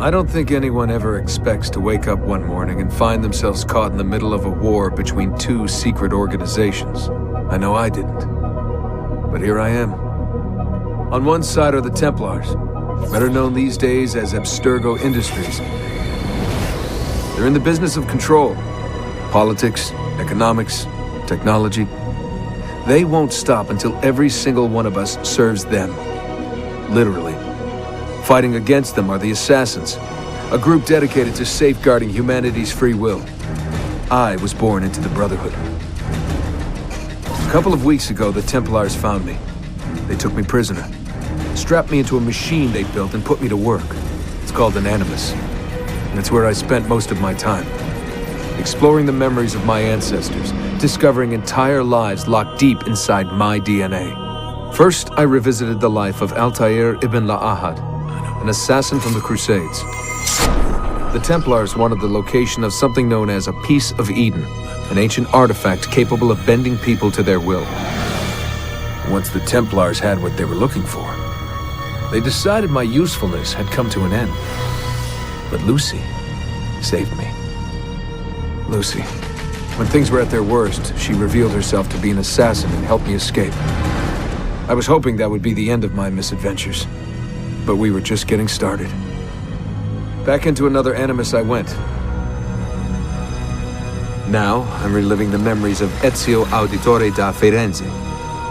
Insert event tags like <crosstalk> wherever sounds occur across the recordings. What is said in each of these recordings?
I don't think anyone ever expects to wake up one morning and find themselves caught in the middle of a war between two secret organizations. I know I didn't. But here I am. On one side are the Templars, better known these days as Abstergo Industries. They're in the business of control. Politics, economics, technology. They won't stop until every single one of us serves them. Literally. Fighting against them are the Assassins, a group dedicated to safeguarding humanity's free will. I was born into the Brotherhood. A couple of weeks ago, the Templars found me. They took me prisoner, strapped me into a machine they built and put me to work. It's called an Animus. And it's where I spent most of my time. Exploring the memories of my ancestors, discovering entire lives locked deep inside my DNA. First, I revisited the life of Altair ibn La'ahad, an assassin from the Crusades. The Templars wanted the location of something known as a Piece of Eden, an ancient artifact capable of bending people to their will. Once the Templars had what they were looking for, they decided my usefulness had come to an end. But Lucy saved me. Lucy. When things were at their worst, she revealed herself to be an assassin and helped me escape. I was hoping that would be the end of my misadventures but we were just getting started. Back into another Animus I went. Now, I'm reliving the memories of Ezio Auditore da Firenze,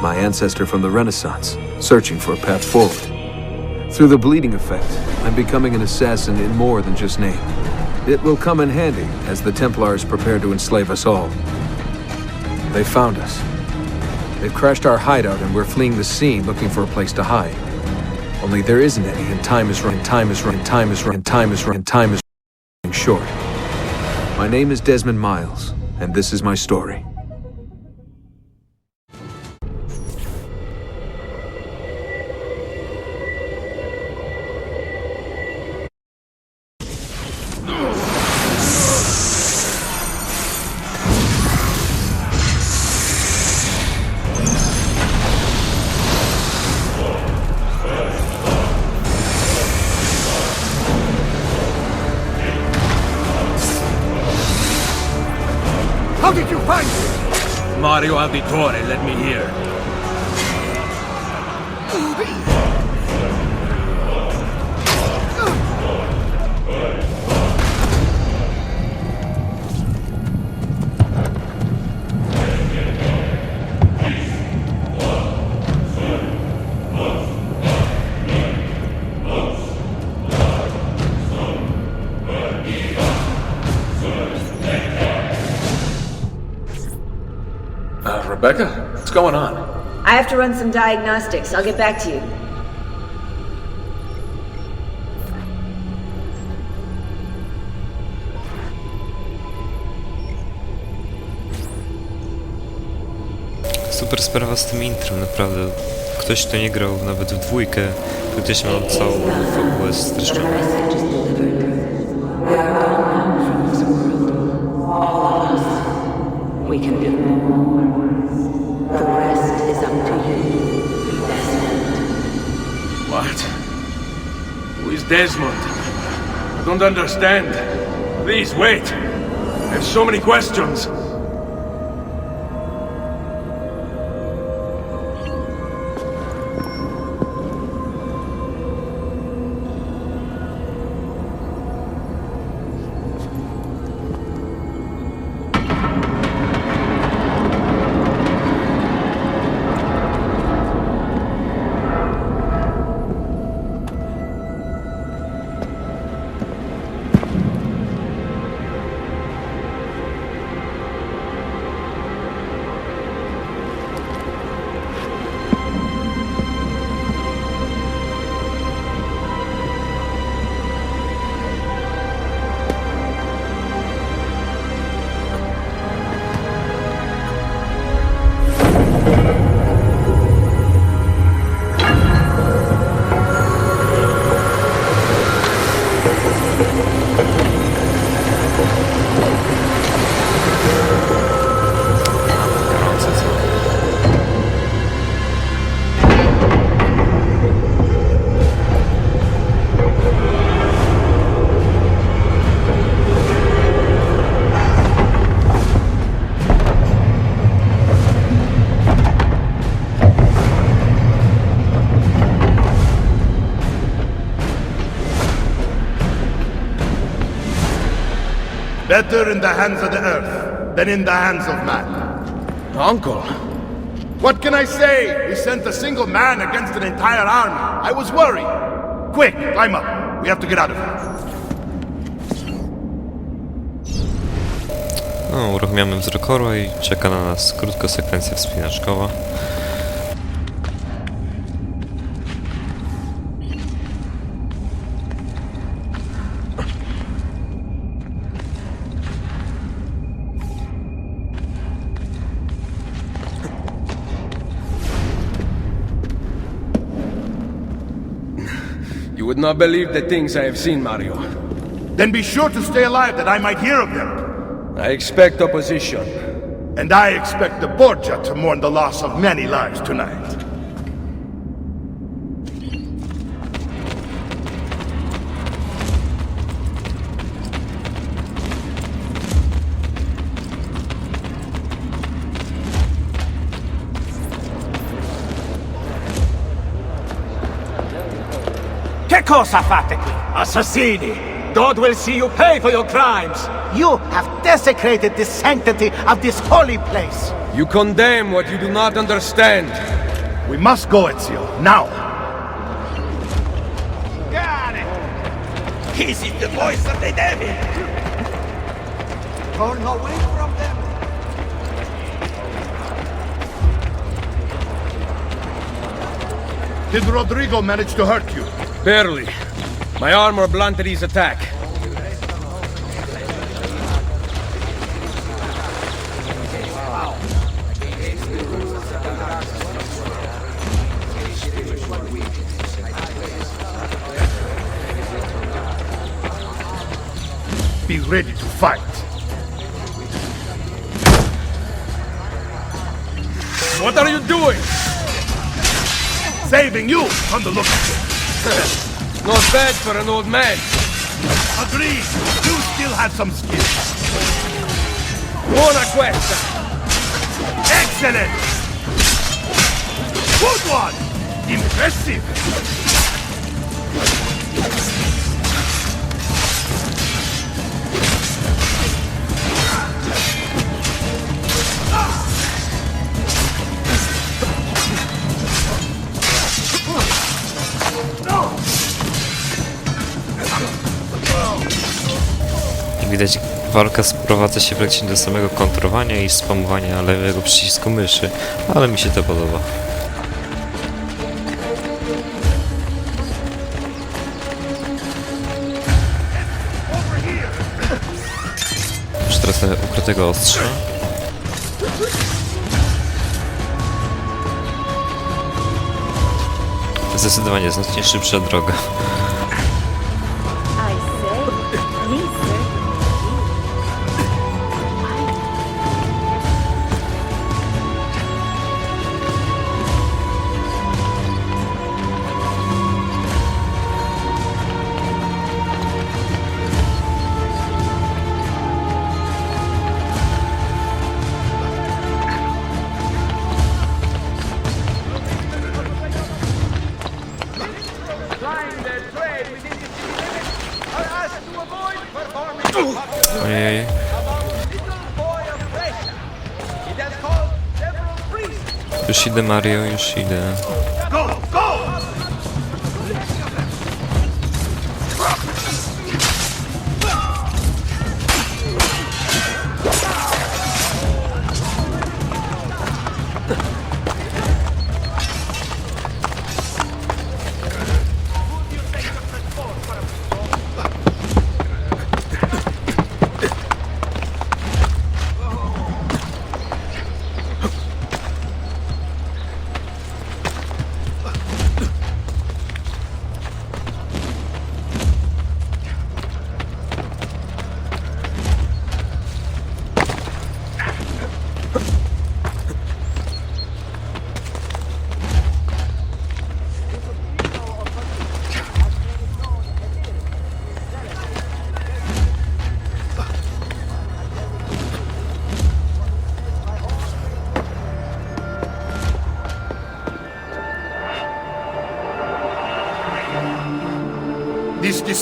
my ancestor from the Renaissance, searching for a path forward. Through the bleeding effect, I'm becoming an assassin in more than just name. It will come in handy as the Templars prepare to enslave us all. They found us. They've crashed our hideout and we're fleeing the scene looking for a place to hide. Only there isn't any, and time is running, time is running, time is running, time is running, time is running short. My name is Desmond Miles, and this is my story. How did you find me? Mario Auditore let me here. Rebecca? What's going on? I have to run some diagnostics. I'll get back to you. Super sprawa z tym intro, naprawdę. Ktoś, kto nie grał nawet w dwójkę, gdzieś mam całą fabułę streszczoną. We can do. The rest is up to you, Desmond. What? Who is Desmond? I don't understand. Please, wait. I have so many questions. Better in the hands of the earth than in the hands of man. Uncle, What can I say? We sent a single man against an entire army. I was worried. Quick, climb up. We have to get out of here. No, uruchamiamy wzrok i czeka na nas krótka sekwencja wspinaczkowa. Believe the things I have seen, Mario. Then be sure to stay alive that I might hear of them. I expect opposition. And I expect the Borgia to mourn the loss of many lives tonight. Che cosa fate qui? Assassini! God will see you pay for your crimes! You have desecrated the sanctity of this holy place. You condemn what you do not understand. We must go, Ezio. Now. Got This is the voice of the devil! Turn away from them. Did Rodrigo manage to hurt you? Barely. My armor blunted his attack. Be ready to fight. What are you doing? Saving you from the look. <laughs> Not bad for an old man. Agreed. You still have some skill. Buona questa. Excellent. Good one. Impressive. Widać, walka sprowadza się praktycznie do samego kontrowania i spamowania lewego przycisku myszy, ale mi się to podoba. Już teraz ukrytego ostrza. Zdecydowanie znacznie szybsza droga. Idę Mario, już idę.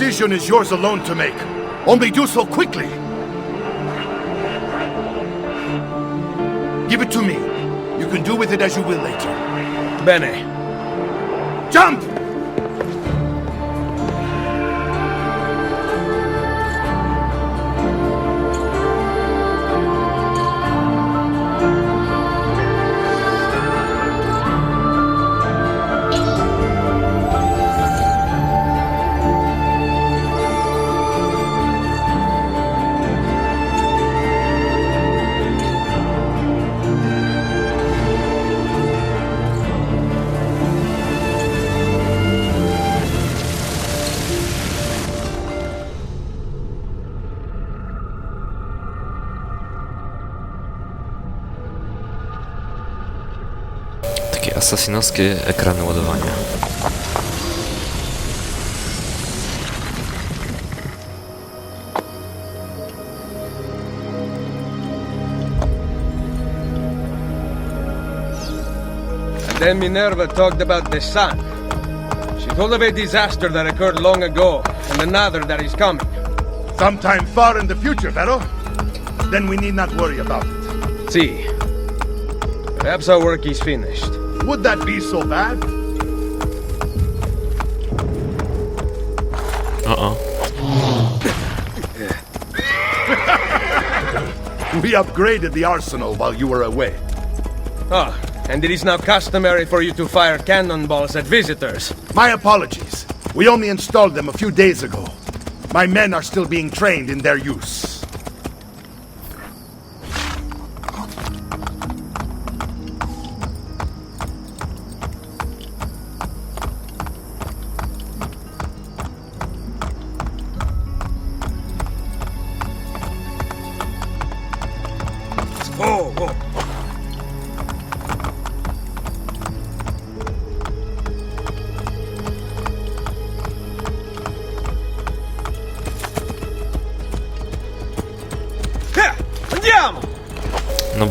decision is yours alone to make. Only do so quickly. Give it to me. You can do with it as you will later. Bene. Jump! Asasinowskie ekrany ładowania. And then Minerva talked about the sun. She told of a disaster that occurred long ago, and another that is coming. Sometime far in the future, Vero. Then we need not worry about it. See. Perhaps our work is finished. Would that be so bad? Uh-oh. <laughs> We upgraded the arsenal while you were away. Ah, and it is now customary for you to fire cannonballs at visitors. My apologies. We only installed them a few days ago. My men are still being trained in their use.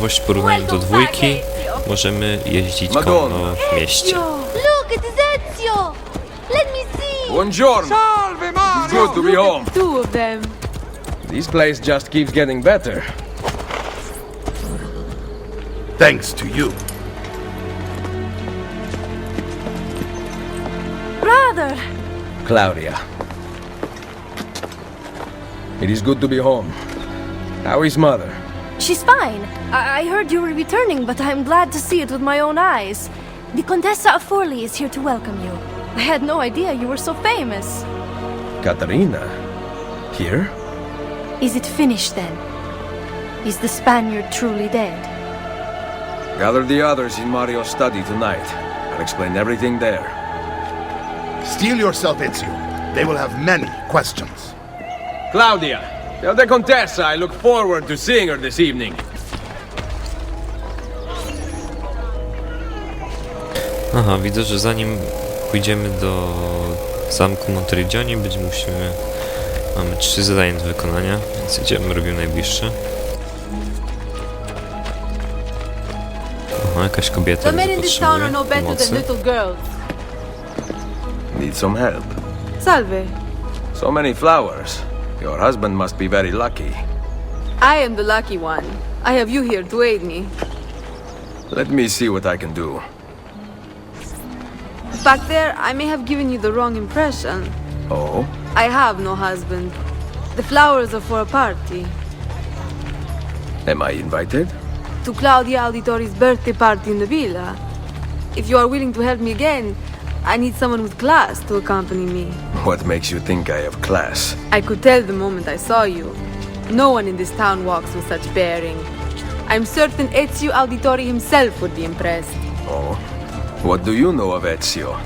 Nowość w porównaniu do dwójki. Możemy jeździć konno w mieście. Look, it is Ezio! Let me see! Buongiorno! Salve, It's good to be home. Two of them. This place just keeps getting better. Thanks to you. Brother! Claudia. It is good to be home. How is mother? She's fine. I, I heard you were returning, but I'm glad to see it with my own eyes. The Contessa of Forli is here to welcome you. I had no idea you were so famous. Katarina? Here? Is it finished then? Is the Spaniard truly dead? Gather the others in Mario's study tonight. I'll explain everything there. Steel yourself, Ezio. They will have many questions. Claudia! Tell the Contessa I look forward to seeing her this evening. Aha, widzę, że zanim pójdziemy do zamku Monteriggioni, będziemy musimy... Mamy trzy zadania do wykonania, więc idziemy, robimy najbliższe. Aha, jakaś kobieta The men in this town are no better than pomocy. little girls. Need some help. Salve. So many flowers. Your husband must be very lucky. I am the lucky one. I have you here to aid me. Let me see what I can do. Back there, I may have given you the wrong impression. Oh? I have no husband. The flowers are for a party. Am I invited? To Claudia Auditori's birthday party in the villa. If you are willing to help me again, I need someone with class to accompany me. What makes you think I have class? I could tell the moment I saw you. No one in this town walks with such bearing. I'm certain Ezio Auditori himself would be impressed. Oh? What do you know of Ezio?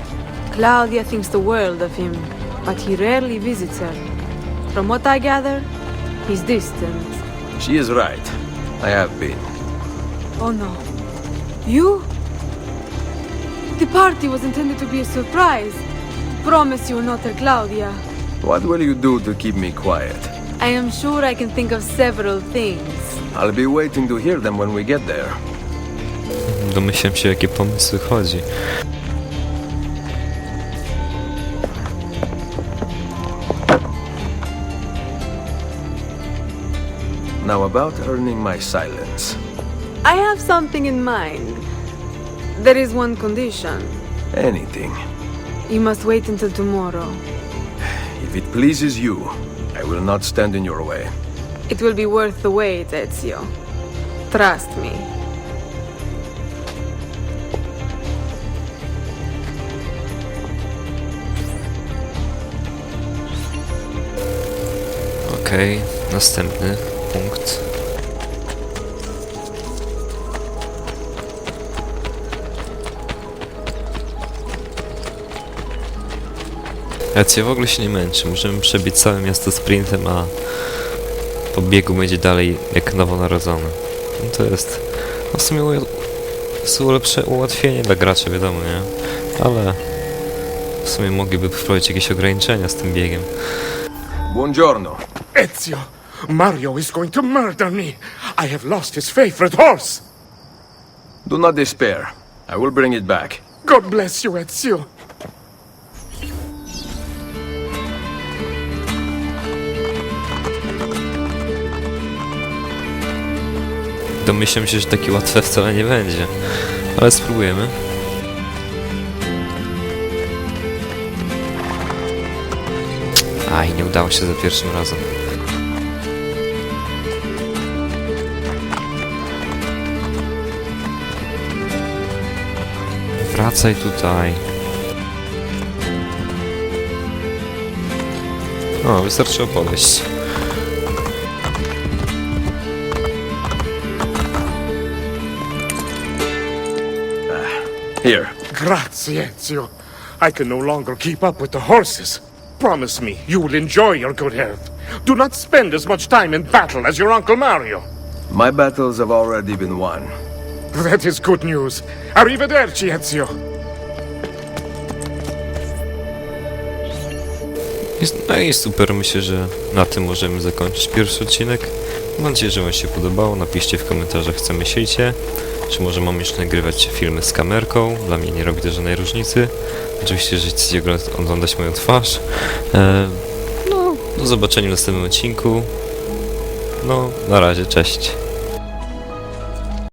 Claudia thinks the world of him, but he rarely visits her. From what I gather, he's distant. She is right. I have been. Oh no. You? The party was intended to be a surprise. Promise you will not tell Claudia. What will you do to keep me quiet? I am sure I can think of several things. I'll be waiting to hear them when we get there. Domyślam się, jakie pomysły chodzi. Now about earning my silence. I have something in mind. There is one condition. Anything. You must wait until tomorrow. If it pleases you, I will not stand in your way. It will be worth the wait, Ezio. Trust me. Okej, następny Racja w ogóle się nie męczy. Możemy przebiec całe miasto sprintem, a po biegu będzie dalej jak nowonarodzony. No to jest no w sumie ua- jest lepsze ułatwienie dla gracza, wiadomo, nie? Ale w sumie mogliby wprowadzić jakieś ograniczenia z tym biegiem. Buongiorno. Ezio, Mario is going to murder me. I have lost his favorite horse. Do not despair. I will bring it back. God bless you, Ezio. Domyślam się, że takie łatwe wcale nie będzie. Ale spróbujemy. Aj, nie udało się za pierwszym razem. Wracaj tutaj. O, wystarczy opowieść. Here. Grazie, Ezio. I can no longer keep up with the horses. Promise me you will enjoy your good health. Do not spend as much time in battle as your Uncle Mario. My battles have already been won. That is good news. Arrivederci, Ezio. No i super, myślę, że na tym możemy zakończyć pierwszy odcinek. Mam nadzieję, że Wam się podobało. Napiszcie w komentarzach, co myślicie. Czy może mam jeszcze nagrywać filmy z kamerką? Dla mnie nie robi to żadnej różnicy. Oczywiście, że chcecie ogląd- oglądać moją twarz. E, no, do zobaczenia w następnym odcinku. No, na razie, cześć.